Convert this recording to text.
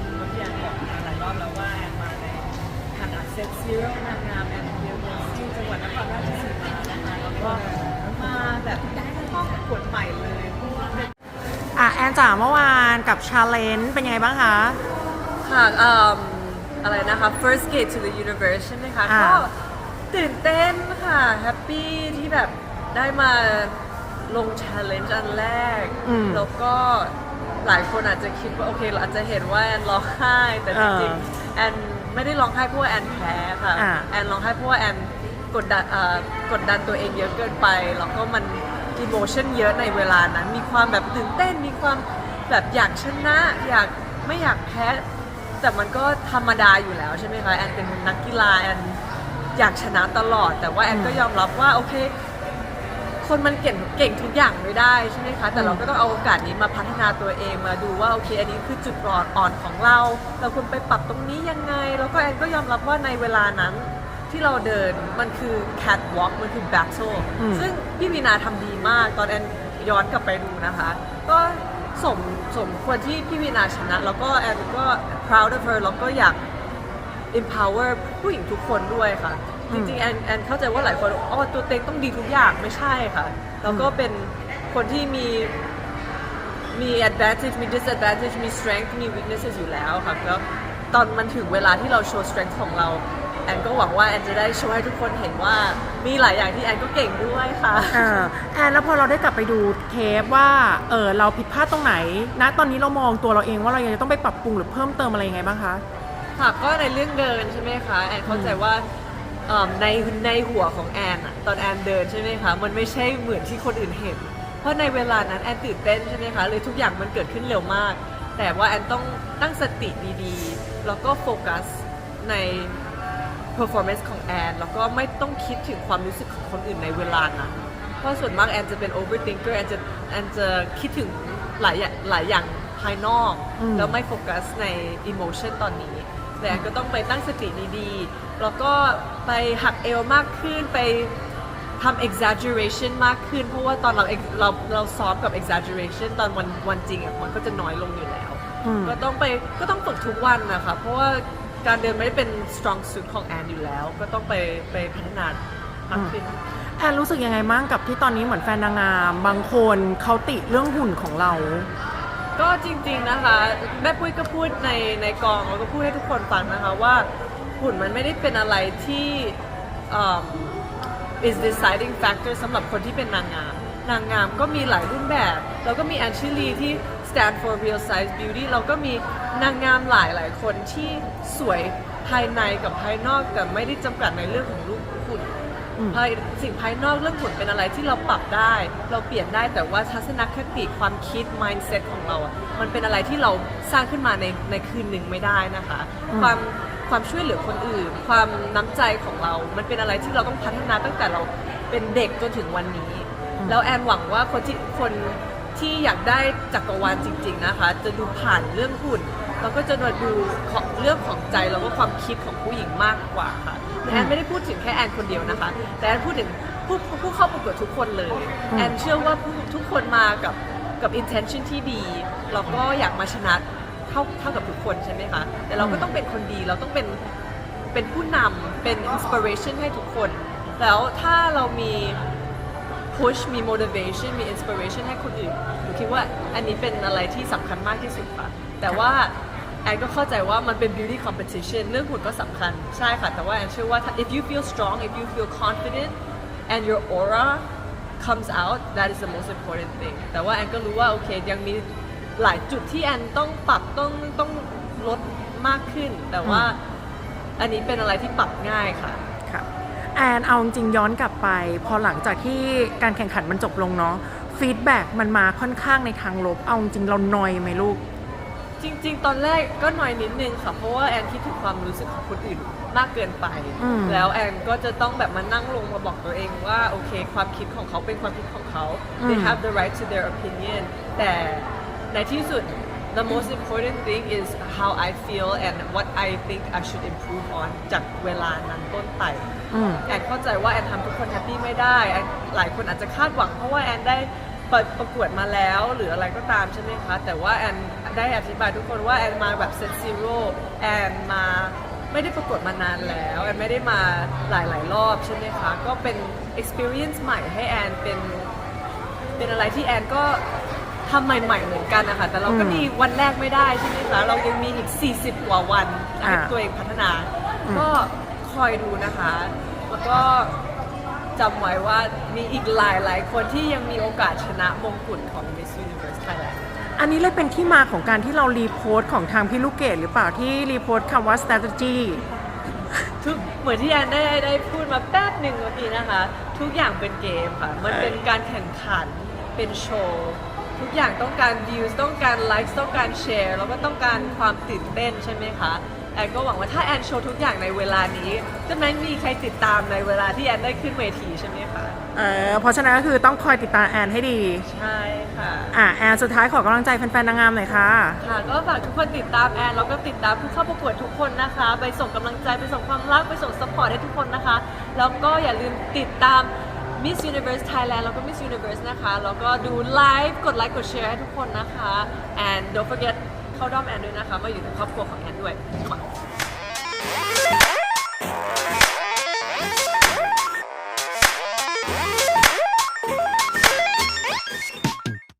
ค่ะก็เหมือนคนเมื่อกี้แอนบอกมาหลายรอบแล้วว่าแอนมาในฐานะเซ็ตซีโร่นางงามแอนเดียร์ที่จังหวัดนครราชสีมานะคะแล้วก็มาแบบได้ข้อประกวดใหม่เลยเพราะว่าเป็นอะแอนจ๋าเมื่อวานกับชาเลนจ์เป็นยังไงบ้างคะ ค่ะเอิ่มอะไรนะคะ first gate to the universe ใช่ไหมคะอ่า ก็ตื่นเต้นค่ะแฮปปี้ที่แบบได้มาลง challenge อันแรกแล้วก็ หลายคนอาจจะคิดว่าโอเคเราอาจจะเห็นว่าแอนร้องไห้แต่จริงๆแอนไม่ได้ร้องไห้เพราะว่าแอนแพ้ค่ะอ่า แอนร้องไห้เพราะว่าแอนกดดันเอ่อกดดันตัวเองเยอะเกินไปแล้วก็มันอิโมชันเยอะในเวลานั้น มีความแบบตื่นเต้นมีความแบบอยากชนะ อยากไม่อยากแพ้ แต่มันก็ธรรมดาอยู่แล้วใช่ไหมคะแอนเป็นนักกีฬาแอน อยากชนะตลอด แต่ว่าแอนก็ยอมรับว่าโอเค คนมันเก่งเก่งทุกอย่างไม่ได้ใช่ไหมคะ แต่เราก็ต้องเอาโอกาสนี้มาพัฒนาตัวเองมาดูว่าโอเคอันนี้คือจุดอ่อนอ่อนของเรา เราควรไปปรับตรงนี้ยังไง แล้วก็แอนก็ยอมรับว่าในเวลานั้นที่เราเดินมันคือ catwalk มันคือ battle ซึ่งพี่วีนาทำดีมากตอนแอนย้อนกลับไปดูนะคะ ก็สมสมควรที่พี่วีนาชนะ แล้วก็แอนก็ proud of her แล้วก็อยาก empower ผู้หญิงทุกคนด้วยค่ะ จริงๆแอนแอนเข้าใจว่าหลายคนอ๋อตัวเต็งต้องดีทุกอย่างไม่ใช่ค่ะ แล้วก็เป็นคนที่มีมี advantage มี disadvantage มี strength มี weaknesses อยู่แล้วค่ะแล้วตอนมันถึงเวลาที่เราโชว์ strength ของเรา แอนก็หวังว่าแอนจะได้โชว์ให้ทุกคนเห็นว่ามีหลายอย่างที่แอนก็เก่งด้วยค่ะ เออแอนแล้วพอเราได้กลับไปดูเทปว่าเออเราผิดพลาดตรงไหนณตอนนี้เรามองตัวเราเองว่าเรายังจะต้องไปปรับปรุงหรือเพิ่มเติมอะไรยังไงบ้างคะ ค่ะก็ในเรื่องเดินใช่ไหมคะ แอนเข้าใจว่าเอิ่ม ในในหัวของแอนอะตอนแอนเดินใช่ไหมคะมันไม่ใช่เหมือนที่คนอื่นเห็น เพราะในเวลานั้นแอนตื่นเต้นใช่ไหมคะเลยทุกอย่างมันเกิดขึ้นเร็วมาก แต่ว่าแอนต้องตั้งสติดีๆ แล้วก็โฟกัสใน performance ของแอนแล้วก็ไม่ต้องคิดถึงความรู้สึกของคนอื่นในเวลานั้นเพราะส่วนมากแอนจะเป็น overthinker แอนจะแอนจะคิดถึงหลายอย่างหลายอย่างภายนอกอืมแล้วไม่โฟกัสใน emotion ตอนนี้ แต่แอนก็ต้องไปตั้งสติดีๆ แล้วก็ไปหักเอวมากขึ้นไปทำ exaggeration มากขึ้น เพราะว่าตอนเรา ex- เราเราซ้อมกับ exaggeration ตอนวันวันจริงอะมันก็จะน้อยลงอยู่แล้วอืมก็ต้องไปก็ต้องฝึกทุกวันนะคะเพราะว่าการเดินไม่ได้เป็น strong suit ของแอนอยู่แล้ว ก็ต้องไปไปพัฒนามากขึ้นแอนรู้สึกยังไงบ้างกับที่ตอนนี้เหมือนแฟนนางงาม บางคนเขาติเรื่องหุ่นของเรา ก็จริงๆนะคะแม่ปุ้ยก็พูดในในกองแล้วก็พูดให้ทุกคนฟังนะคะว่าหุ่นมันไม่ได้เป็นอะไรที่เอิ่ม is deciding factor สำหรับคนที่เป็นนางงาม นางงามก็มีหลายรูปแบบ แล้วก็มีแอนชิลีที่ stand for real size beauty เราก็มีนางงามหลายหลายคนที่สวยภายในกับภายนอกแต่ไม่ได้จำกัดในเรื่องของรูปหุ่น ภายสิ่งภายนอกเรื่องหุ่นเป็นอะไรที่เราปรับได้ เราเปลี่ยนได้แต่ว่าทัศนคติความคิด mindset ของเราอะมันเป็นอะไรที่เราสร้างขึ้นมาในในคืนหนึ่งไม่ได้นะคะอืมความความช่วยเหลือคนอื่น ความน้ำใจของเรา มันเป็นอะไรที่เราต้องพัฒนาตั้งแต่เราเป็นเด็กจนถึงวันนี้ แล้วแอนหวังว่าคนที่คนที่อยากได้จักรวาลจริง ๆนะคะ จะดูผ่านเรื่องหุ่นแล้วก็จะมาดูของเรื่องของใจแล้วก็ความคิดของผู้หญิงมากกว่าค่ะแอน ไม่ได้พูดถึงแค่แอนคนเดียวนะคะ แต่แอนพูดถึงผู้ผู้เข้าประกวดทุกคนเลย แอนเชื่อว่าผู้ทุกคนมากับกับ intention ที่ดีแล้วก็อยากมาชนะเท่าเท่ากับทุกคนใช่ไหมคะ แต่เราก็ต้องเป็นคนดี เราต้องเป็นเป็นผู้นำเป็น inspiration ให้ทุกคน แล้วถ้าเรามี push มี motivation มี inspiration ให้คนอื่นหนูคิดว่าอันนี้เป็นอะไรที่สำคัญมากที่สุดค่ะ แต่ว่า แอนก็เข้าใจว่ามันเป็น beauty competition เรื่องหุ่นก็สำคัญใช่ค่ะ แต่ว่าแอนเชื่อว่า if you feel strong if you feel confident and your aura comes out that is the most important thing แต่ว่าแอนก็รู้ว่า โอเค ยังมีหลายจุดที่แอนต้องปรับต้องต้องลดมากขึ้น แต่ว่าอันนี้เป็นอะไรที่ปรับง่ายค่ะ ค่ะแอนเอาจริงย้อนกลับไป พอหลังจากที่การแข่งขันมันจบลงเนาะฟีดแบ็กมันมาค่อนข้างในทางลบ เอาจริงเราหนอยไหมลูก จริง ๆ ตอนแรกก็หน่อยนิดนึงค่ะเพราะว่าแอนคิดถึงความรู้สึกของคนอื่นมากเกินไป อืม แล้วแอนก็จะต้องแบบมานั่งลงมาบอกตัวเองว่าโอเค ความคิดของเขาเป็นความคิดของเขา they have the right to their opinion แต่ในที่สุด the most important thing is how I feel and what I think I should improve on จากเวลานั้นต้นไป อืม แอนเข้าใจว่าแอนทำทุกคนแฮปปี้ไม่ได้แอนหลายคนอาจจะคาดหวังเพราะว่าแอนได้ ประประกวดมาแล้วหรืออะไรก็ตามใช่ไหมคะ แต่ว่าแอนได้อธิบายทุกคนว่าแอนมาแบบเซตซีโร่แอนมาไม่ได้ประกวดมานานแล้วแอนไม่ได้มาหลาย ๆ รอบใช่ไหมคะ ก็เป็น experience ใหม่ให้แอนเป็นเป็นอะไรที่แอนก็ทำใหม่ ๆ เหมือนกันนะคะแต่เราก็อืมดีวันแรกไม่ได้ใช่ไหมคะ เรายังมีอีก 40 กว่าวันให้อ่าตัวเองพัฒนาอืมก็คอยดูนะคะ แล้วก็ จำไว้ว่ามีอีกหลายหลายๆคนที่ยังมีโอกาสชนะมงกุฎของ Miss Universe Thailand อันนี้เลยเป็นที่มาของการที่เรารีโพสต์ของทางพี่ลูกเกดหรือเปล่าที่รีโพสต์คำว่า strategy ทุกเหมือนที่แอนได้ได้พูดมาแป๊บหนึ่งเมื่อกี้นะคะ ทุกอย่างเป็นเกมค่ะ มันเป็นการแข่งขันเป็นโชว์ ทุกอย่างต้องการ views ต้องการ likes ต้องการ share แล้วก็ต้องการความตื่นเต้นใช่ไหมคะ แอนก็หวังว่าถ้าแอนโชว์ทุกอย่างในเวลานี้จะไม่มีใครติดตามในเวลาที่แอนได้ขึ้นเวทีใช่ไหมคะเออเพราะฉะนั้นก็คือต้องคอยติดตามแอนให้ดี ใช่ค่ะอะแอนสุดท้ายขอกำลังใจแฟนๆนางงามหน่อยค่ะ ค่ะก็ฝากทุกคนติดตามแอนแล้วก็ติดตามผู้เข้าประกวดทุกคนนะคะ ไปส่งกำลังใจไปส่งความรักไปส่งสปอร์ตให้ทุกคนนะคะ แล้วก็อย่าลืมติดตาม Miss Universe Thailand แล้วก็ Miss Universe นะคะ แล้วก็ดูไลฟ์กดไลค์กดแชร์ให้ทุกคนนะคะ and don't forget เข้าด้อมแอนด้วยนะคะ มาอยู่ในครอบครัวของแอนด้วย